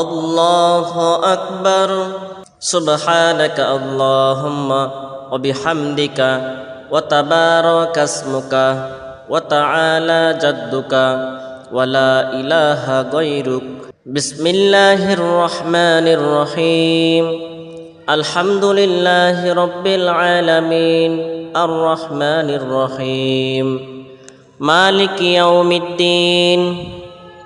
الله أكبر. سبحانك اللهم وبحمدك وتبارك اسمك وتعالى جدك ولا إله غيرك. بسم الله الرحمن الرحيم. الحمد لله رب العالمين. الرحمن الرحيم. مالك يوم الدين.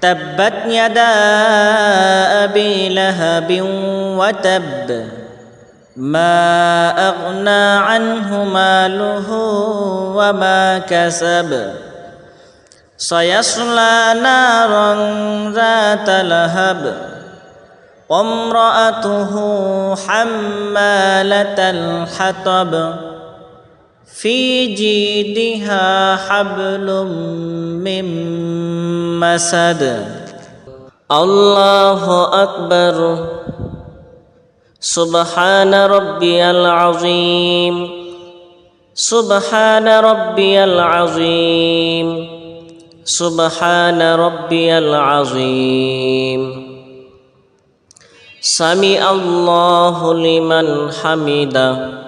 تبت يدا أبي لهب وتب ما أغنى عنه ماله وما كسب. سيصلى نارا ذات لهب وامرأته حمالة الحطب. في جيدها حبل من مسد. الله أكبر. سبحان ربي العظيم. سبحان ربي العظيم. سبحان ربي العظيم. سمع الله لمن حمده.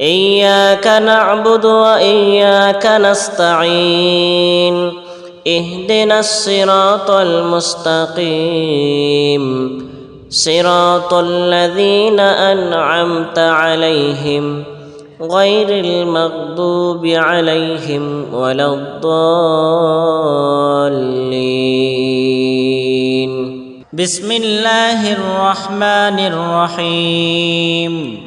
إياك نعبد وإياك نستعين. اهدنا الصراط المستقيم. صراط الذين أنعمت عليهم غير المغضوب عليهم ولا الضالين. بسم الله الرحمن الرحيم.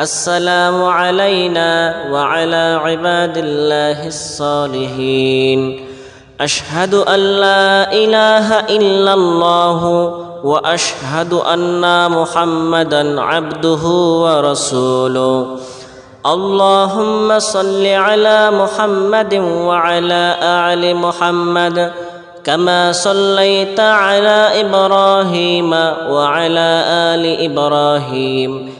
السلام علينا وعلى عباد الله الصالحين. أشهد أن لا إله إلا الله وأشهد أن محمدا عبده ورسوله. اللهم صل على محمد وعلى آل محمد كما صليت على إبراهيم وعلى آل إبراهيم.